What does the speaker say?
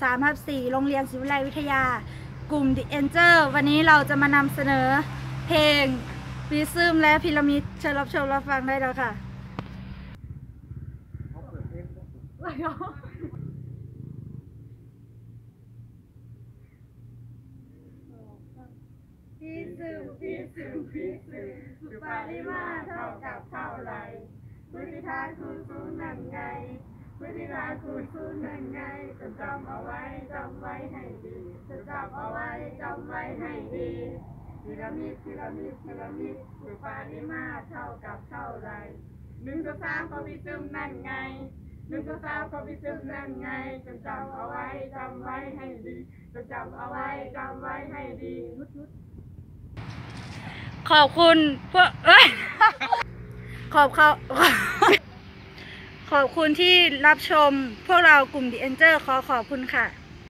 3ทับ4โรงเรียนศิวิไลวิทยากลุ่ม The Angel วันนี้เราจะมานำเสนอเพลงวิซึมและพีระมิดเชิญรับชมรับฟังได้แล้วค่ะพีซึมพีซึมพีซึมสุปาริมาเท่ากับเท่าไรพุทธิทานคูณศูนย์นั่นไง พุทธิทาคูณศูนย์นั่นไงจงจำเอาไว้จำไว้ให้ดีจะจำเอาไว้จำไว้ให้ดีพีระมิดพีระมิดพีระมิดสุปาริมาเท่ากับเท่าไรหนึ่งสอสามก็พี่ซึมนั่นไงหนึ่งสอสามก็พี่ซึมนั่นไงจงจำเอาไว้จำไว้ให้ดีจงจำเอาไว้จำไว้ให้ดีขอบคุณพวกเอ้ยขอบเขา ขอบคุณที่รับชมพวกเรากลุ่ม The Angel ขอขอบคุณค่ะ